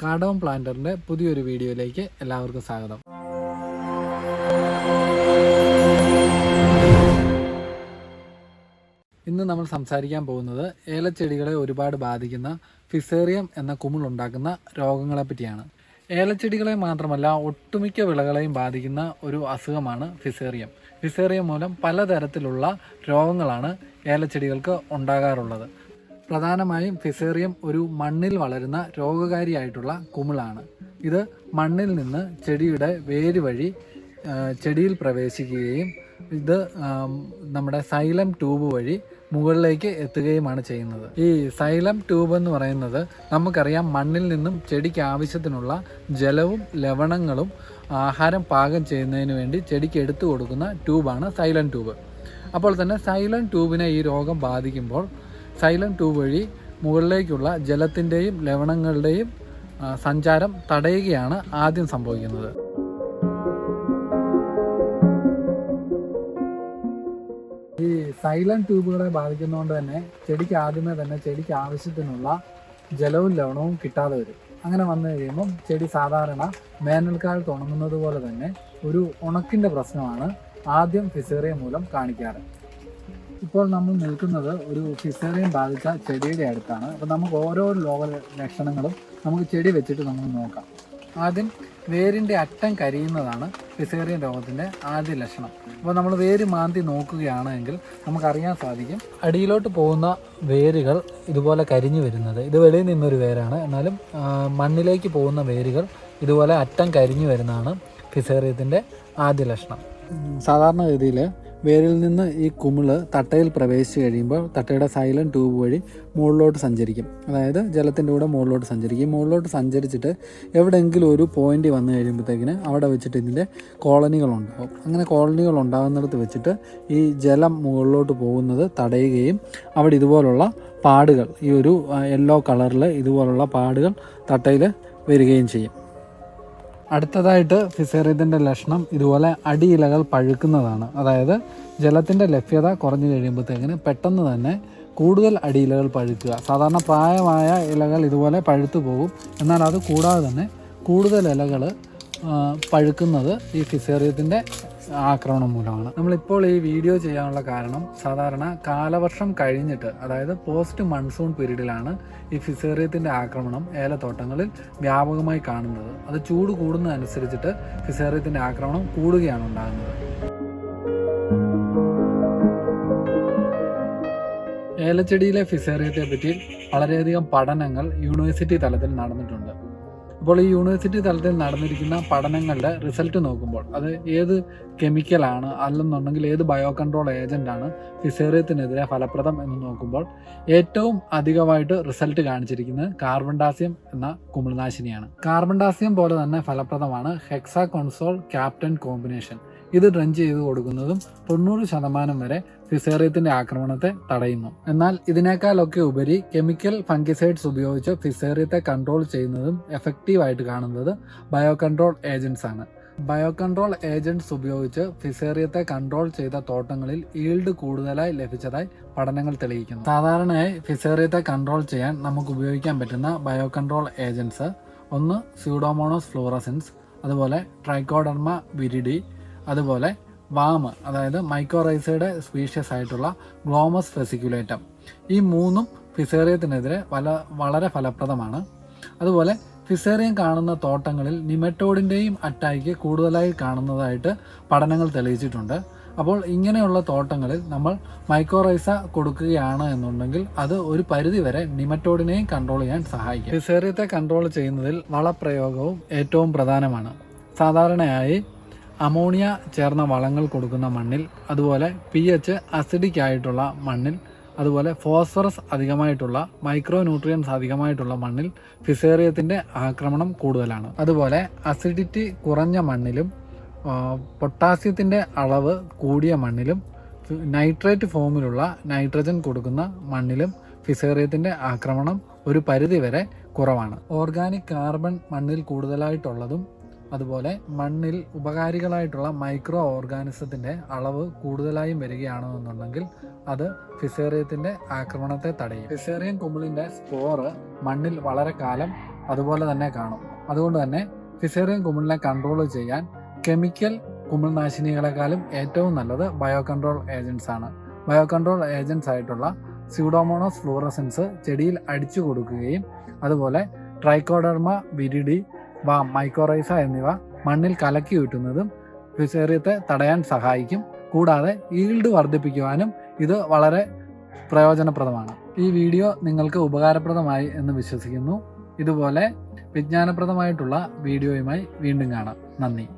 കാർഡോം പ്ലാന്ററിന്റെ പുതിയൊരു വീഡിയോയിലേക്ക് എല്ലാവർക്കും സ്വാഗതം. ഇന്ന് നമ്മൾ സംസാരിക്കാൻ പോകുന്നത് ഏലച്ചെടികളെ ഒരുപാട് ബാധിക്കുന്ന ഫിസേറിയം എന്ന കുമിൾ ഉണ്ടാക്കുന്ന രോഗങ്ങളെ പറ്റിയാണ്. ഏലച്ചെടികളെ മാത്രമല്ല ഒട്ടുമിക്ക വിളകളെയും ബാധിക്കുന്ന ഒരു അസുഖമാണ് ഫിസേറിയം. ഫിസേറിയം മൂലം പലതരത്തിലുള്ള രോഗങ്ങളാണ് ഏലച്ചെടികൾക്ക് ഉണ്ടാകാറുള്ളത്. പ്രധാനമായും ഫിസേറിയം ഒരു മണ്ണിൽ വളരുന്ന രോഗകാരിയായിട്ടുള്ള കുമിളാണ്. ഇത് മണ്ണിൽ നിന്ന് ചെടിയുടെ വേര് വഴി ചെടിയിൽ പ്രവേശിക്കുകയും ഇത് നമ്മുടെ സൈലം ട്യൂബ് വഴി മുകളിലേക്ക് എത്തുകയുമാണ് ചെയ്യുന്നത്. ഈ സൈലം ട്യൂബ് എന്ന് പറയുന്നത് നമുക്കറിയാം മണ്ണിൽ നിന്നും ചെടിക്ക് ആവശ്യത്തിനുള്ള ജലവും ലവണങ്ങളും ആഹാരം പാകം ചെയ്യുന്നതിന് വേണ്ടി ചെടിക്ക് എടുത്തു കൊടുക്കുന്ന ട്യൂബാണ് സൈലം ട്യൂബ്. അപ്പോൾ തന്നെ സൈലം ട്യൂബിനെ ഈ രോഗം ബാധിക്കുമ്പോൾ സൈലം ട്യൂബ് വഴി മുകളിലേക്കുള്ള ജലത്തിന്റെയും ലവണങ്ങളുടെയും സഞ്ചാരം തടയുകയാണ് ആദ്യം സംഭവിക്കുന്നത്. ഈ സൈലന്റ് ട്യൂബുകളെ ബാധിക്കുന്നതുകൊണ്ട് തന്നെ ചെടിക്ക് ആദ്യമേ തന്നെ ചെടിക്ക് ആവശ്യത്തിനുള്ള ജലവും ലവണവും കിട്ടാതെ വരും. അങ്ങനെ വന്നു കഴിയുമ്പം ചെടി സാധാരണ വേനൽക്കാലത്ത് ഉണങ്ങുന്നത് പോലെ തന്നെ ഒരു ഉണക്കിന്റെ പ്രശ്നമാണ് ആദ്യം ഫിസേറിയ മൂലം കാണിക്കാറ്. ഇപ്പോൾ നമ്മൾ നിൽക്കുന്നത് ഒരു ഫിസേറിയം ബാധിച്ച ചെടിയുടെ അടുത്താണ്. അപ്പോൾ നമുക്ക് ഓരോ രോഗ ലക്ഷണങ്ങളും നമുക്ക് ചെടി വെച്ചിട്ട് നമുക്ക് നോക്കാം. ആദ്യം വേരിന്റെ അറ്റം കരിയുന്നതാണ് ഫിസേറിയൻ രോഗത്തിന്റെ ആദ്യ ലക്ഷണം. അപ്പോൾ നമ്മൾ വേര് മാന്തി നോക്കുകയാണെങ്കിൽ നമുക്കറിയാൻ സാധിക്കും അടിയിലോട്ട് പോകുന്ന വേരുകൾ ഇതുപോലെ കരിഞ്ഞു വരുന്നത്. ഇത് വെളിയിൽ നിന്നൊരു വേരാണ്. എന്നാലും മണ്ണിലേക്ക് പോകുന്ന വേരുകൾ ഇതുപോലെ അറ്റം കരിഞ്ഞു വരുന്നതാണ് ഫിസേറിയത്തിന്റെ ആദ്യ ലക്ഷണം. സാധാരണഗതിയിൽ വേരിൽ നിന്ന് ഈ കുമിൾ തട്ടയിൽ പ്രവേശിച്ച് കഴിയുമ്പോൾ തട്ടയുടെ സൈലന്റ് ട്യൂബ് വഴി മുകളിലോട്ട് സഞ്ചരിക്കും. അതായത് ജലത്തിന്റെ കൂടെ മുകളിലോട്ട് സഞ്ചരിക്കും. മുകളിലോട്ട് സഞ്ചരിച്ചിട്ട് എവിടെയെങ്കിലും ഒരു പോയിന്റ് വന്നു കഴിയുമ്പോഴത്തേക്കിന് അവിടെ വെച്ചിട്ട് ഇതിന്റെ കോളനികൾ ഉണ്ടാവും അങ്ങനെ കോളനികൾ ഉണ്ടാകുന്നിടത്ത് വെച്ചിട്ട് ഈ ജലം മുകളിലോട്ട് പോകുന്നത് തടയുകയും അവിടെ ഇതുപോലുള്ള പാടുകൾ ഈ ഒരു യെല്ലോ കളറിൽ ഇതുപോലുള്ള പാടുകൾ തട്ടയിൽ വരികയും ചെയ്യും. അടുത്തതായിട്ട് ഫിസേറിയത്തിന്റെ ലക്ഷണം ഇതുപോലെ അടിയിലകൾ പഴുക്കുന്നതാണ്. അതായത് ജലത്തിന്റെ ലഭ്യത കുറഞ്ഞു കഴിയുമ്പോഴത്തേക്കിന് പെട്ടെന്ന് തന്നെ കൂടുതൽ അടിയിലകൾ പഴുക്കുക. സാധാരണ പ്രായമായ ഇലകൾ ഇതുപോലെ പഴുത്തു പോകും. എന്നാൽ അത് കൂടാതെ തന്നെ കൂടുതൽ ഇലകൾ പഴുക്കുന്നത് ഈ ഫിസേറിയത്തിന്റെ ആക്രമണം മൂലമാണ്. നമ്മളിപ്പോൾ ഈ വീഡിയോ ചെയ്യാനുള്ള കാരണം സാധാരണ കാലവർഷം കഴിഞ്ഞിട്ട് അതായത് പോസ്റ്റ് മൺസൂൺ പീരീഡിലാണ് ഈ ഫിസേറിയത്തിന്റെ ആക്രമണം ഏലത്തോട്ടങ്ങളിൽ വ്യാപകമായി കാണുന്നത്. അത് ചൂട് കൂടുന്നതനുസരിച്ചിട്ട് ഫിസേറിയത്തിന്റെ ആക്രമണം കൂടുകയാണ് ഉണ്ടാകുന്നത്. ഏലച്ചെടിയിലെ ഫിസേറിയത്തെ പറ്റി വളരെയധികം പഠനങ്ങൾ യൂണിവേഴ്സിറ്റി തലത്തിൽ നടന്നിട്ടുണ്ട്. അപ്പോൾ ഈ യൂണിവേഴ്സിറ്റി തലത്തിൽ നടന്നിരിക്കുന്ന പഠനങ്ങളുടെ റിസൾട്ട് നോക്കുമ്പോൾ അത് ഏത് കെമിക്കലാണ് അല്ലെന്നുണ്ടെങ്കിൽ ഏത് ബയോ കൺട്രോൾ ഏജന്റ് ആണ് ഫിസേറിയത്തിനെതിരെ ഫലപ്രദം എന്ന് നോക്കുമ്പോൾ ഏറ്റവും അധികമായിട്ട് റിസൾട്ട് കാണിച്ചിരിക്കുന്നത് കാർബൺ ഡാസ്യം എന്ന കുമിൾനാശിനിയാണ്. കാർബൺ ഡാസ്യം പോലെ തന്നെ ഫലപ്രദമാണ് ഹെക്സാ കോൺസോൾ ക്യാപ്റ്റൻ കോമ്പിനേഷൻ ഇത് ഡ്രൻ ചെയ്ത് കൊടുക്കുന്നതും തൊണ്ണൂറ് ശതമാനം വരെ ഫിസേറിയത്തിന്റെ ആക്രമണത്തെ തടയുന്നു. എന്നാൽ ഇതിനേക്കാളൊക്കെ ഉപരി കെമിക്കൽ ഫംഗിസൈഡ്സ് ഉപയോഗിച്ച് ഫിസേറിയത്തെ കൺട്രോൾ ചെയ്യുന്നതും എഫക്റ്റീവ് ആയിട്ട് കാണുന്നത് ബയോ കൺട്രോൾ ഏജൻസ് ആണ്. ബയോ കൺട്രോൾ ഏജന്റ്സ് ഉപയോഗിച്ച് ഫിസേറിയത്തെ കൺട്രോൾ ചെയ്ത തോട്ടങ്ങളിൽ ഈൽഡ് കൂടുതലായി ലഭിച്ചതായി പഠനങ്ങൾ തെളിയിക്കുന്നു. സാധാരണയായി ഫിസേറിയത്തെ കൺട്രോൾ ചെയ്യാൻ നമുക്ക് ഉപയോഗിക്കാൻ പറ്റുന്ന ബയോ കൺട്രോൾ ഏജൻസ് ഒന്ന് സ്യൂഡോമോണോസ് ഫ്ലൂറസൻസ് അതുപോലെ ട്രൈക്കോഡർമ വിരിഡി അതുപോലെ വാമ് അതായത് മൈക്കോറൈസയുടെ സ്പീഷ്യസ് ആയിട്ടുള്ള ഗ്ലോമസ് ഫെസിക്കുലേറ്റം ഈ മൂന്നും ഫിസേറിയത്തിനെതിരെ വല വളരെ ഫലപ്രദമാണ്. അതുപോലെ ഫിസേറിയം കാണുന്ന തോട്ടങ്ങളിൽ നിമറ്റോഡിന്റെയും അറ്റാക്ക് കൂടുതലായി കാണുന്നതായിട്ട് പഠനങ്ങൾ തെളിയിച്ചിട്ടുണ്ട്. അപ്പോൾ ഇങ്ങനെയുള്ള തോട്ടങ്ങളിൽ നമ്മൾ മൈക്രോറൈസ കൊടുക്കുകയാണ് എന്നുണ്ടെങ്കിൽ അത് ഒരു പരിധിവരെ നിമറ്റോഡിനെയും കൺട്രോൾ ചെയ്യാൻ സഹായിക്കും. ഫിസേറിയത്തെ കൺട്രോൾ ചെയ്യുന്നതിൽ വളപ്രയോഗവും ഏറ്റവും പ്രധാനമാണ്. സാധാരണയായി അമോണിയ ചേർന്ന വളങ്ങൾ കൊടുക്കുന്ന മണ്ണിൽ അതുപോലെ പി എച്ച് അസിഡിക് ആയിട്ടുള്ള മണ്ണിൽ അതുപോലെ ഫോസ്ഫറസ് അധികമായിട്ടുള്ള മൈക്രോ ന്യൂട്രിയൻസ് അധികമായിട്ടുള്ള മണ്ണിൽ ഫിസേറിയത്തിന്റെ ആക്രമണം കൂടുതലാണ്. അതുപോലെ അസിഡിറ്റി കുറഞ്ഞ മണ്ണിലും പൊട്ടാസ്യത്തിന്റെ അളവ് കൂടിയ മണ്ണിലും നൈട്രേറ്റ് ഫോമിലുള്ള നൈട്രജൻ കൊടുക്കുന്ന മണ്ണിലും ഫിസേറിയത്തിന്റെ ആക്രമണം ഒരു പരിധിവരെ കുറവാണ്. ഓർഗാനിക് കാർബൺ മണ്ണിൽ കൂടുതലായിട്ടുള്ളതും അതുപോലെ മണ്ണിൽ ഉപകാരികളായിട്ടുള്ള മൈക്രോ ഓർഗാനിസത്തിന്റെ അളവ് കൂടുതലായും വരികയാണെന്നുണ്ടെങ്കിൽ അത് ഫിസേറിയത്തിന്റെ ആക്രമണത്തെ തടയും. ഫിസേറിയൻ കുമിളിന്റെ സ്പോറ് മണ്ണിൽ വളരെ കാലം അതുപോലെ തന്നെ കാണും. അതുകൊണ്ട് തന്നെ ഫിസേറിയം കുമിളിനെ കൺട്രോൾ ചെയ്യാൻ കെമിക്കൽ കുമിൾനാശിനികളെക്കാളും ഏറ്റവും നല്ലത് ബയോ കൺട്രോൾ ഏജൻസ് ആണ്. ബയോ കൺട്രോൾ ഏജൻസ് ആയിട്ടുള്ള സ്യൂഡോമോണോസ് ഫ്ലൂറസൻസ് ചെടിയിൽ അടിച്ചു കൊടുക്കുകയും അതുപോലെ ട്രൈക്കോഡർമ വിരിഡി വ മൈക്കോറൈസ എന്നിവ മണ്ണിൽ കലക്കി വിട്ടുന്നതും ഫിസേറിയത്തെ തടയാൻ സഹായിക്കും. കൂടാതെ ഈൽഡ് വർദ്ധിപ്പിക്കുവാനും ഇത് വളരെ പ്രയോജനപ്രദമാണ്. ഈ വീഡിയോ നിങ്ങൾക്ക് ഉപകാരപ്രദമായി എന്ന് വിശ്വസിക്കുന്നു. ഇതുപോലെ വിജ്ഞാനപ്രദമായിട്ടുള്ള വീഡിയോയുമായി വീണ്ടും കാണാം. നന്ദി.